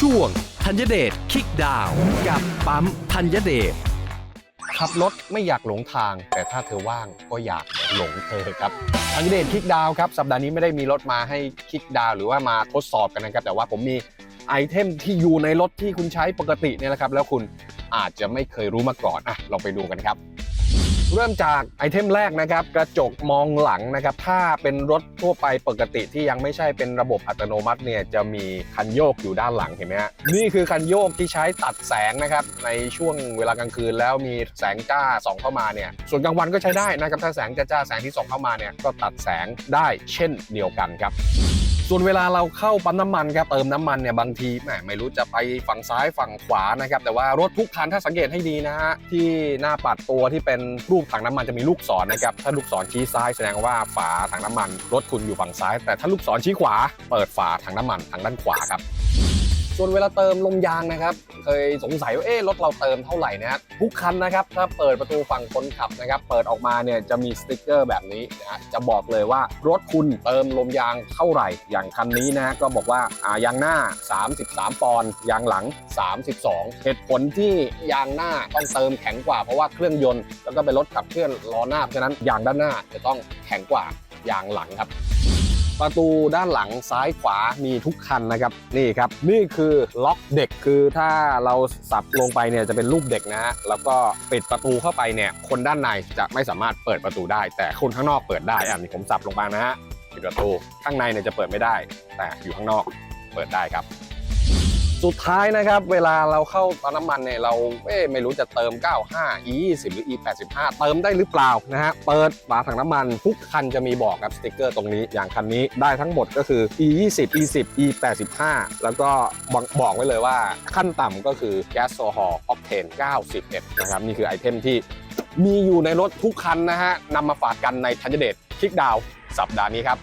ช่วงธัญเดชคิกดาวกับปั๊มธัญเดชขับรถไม่อยากหลงทาง แต่ถ้าเธอว่างก็อยากหลงเธอครับทางเดชคลิกดาวครับสัปดาห์นี้ไม่ได้มีรถมาให้คลิกดาวหรือว่ามาทดสอบกันนะครับแต่ว่าผมมีไอเทมที่อยู่ในรถที่คุณใช้ปกติเนี่ยแหละครับ แล้วคุณอาจจะไม่เคยรู้มาก่อนอะลองไปดูกันครับ เริ่มจากไอเทมแรกนะครับกระจกมองหลังนะครับถ้าเป็นรถทั่วไปปกติที่ยังไม่ใช่เป็นระบบอัตโนมัติเนี่ยจะมีคันโยกอยู่ด้านหลังเห็นไหมฮะนี่คือคันโยกที่ใช้ตัดแสงนะครับในช่วงเวลากลางคืนแล้วมีแสงจ้าส่องเข้ามาเนี่ยส่วนกลางวันก็ใช้ได้นะครับถ้าแสงจ้าๆแสงที่ส่องเข้ามาเนี่ยก็ตัดแสงได้เช่นเดียวกันครับ ส่วนเวลาเราเข้าปั๊มน้ำมันครับเติมน้ำมันเนี่ยบางทีแหมไม่รู้จะไปฝั่งซ้ายฝั่งขวานะครับแต่ว่ารถทุกคันถ้าสังเกตให้ดีนะฮะที่หน้าปัดตัวที่เป็นรูปถังน้ำมันจะมีลูกศรนะครับถ้าลูกศรชี้ซ้ายแสดงว่าฝาถังน้ำมัน รถคุณอยู่ฝั่งซ้าย แต่ถ้าลูกศรชี้ขวา เปิดฝาถังน้ำมันทางด้านขวาครับ ส่วนเวลาเติมลมยางนะครับ เคยสงสัยว่าเอ๊ะรถเราเติมเท่าไหร่นะฮะทุกคันนะครับถ้าเปิดประตูฝั่งคนขับนะครับเปิดออกมาเนี่ยจะมีสติ๊กเกอร์แบบนี้นะฮะจะบอกเลยว่ารถคุณเติมลมยางเท่าไหร่ อย่างคันนี้นะฮะก็บอกว่าอ่ายางหน้า 33 ปอนด์ยางหลัง 32 เหตุผลที่ยางหน้าต้องเติมแข็งกว่าเพราะว่าเครื่องยนต์แล้วก็เป็นรถขับเคลื่อนล้อหน้าเพราะฉะนั้นยางด้านหน้าจะต้องแข็งกว่ายางหลังครับ ประตูด้านหลังซ้ายขวามีทุกคันนะครับนี่ครับ นี่คือล็อกเด็กคือถ้าเราสับลงไปเนี่ยจะเป็นรูปเด็กนะฮะแล้วก็ปิดประตูเข้าไปเนี่ยคนด้านในจะไม่สามารถเปิดประตูได้ แต่คนข้างนอกเปิดได้อะนี่ผมสับลงไปนะฮะปิดประตูข้างในเนี่ยจะเปิดไม่ได้ แต่อยู่ข้างนอกเปิดได้ครับ สุดท้ายนะครับ เวลาเราเข้าปั๊มน้ำมันเนี่ยเราเอ๊ไม่รู้จะเติม 95 e 20หรือ e 85เติมได้หรือเปล่านะฮะเปิดฝาถังน้ำมัน ทุกคันจะมีบอกครับสติกเกอร์ตรงนี้อย่างคันนี้ได้ทั้งหมดก็คือ e 20 e 10 e 85แล้วก็บอกบอกไว้เลยว่าขั้นต่ำก็คือแก๊สโซฮอล์ออกเทน91นะครับนี่คือไอเทมที่มีอยู่ในรถทุกคันนะฮะนำมาฝากกันในทันเดตคลิกดาวสัปดาห์นี้ครับ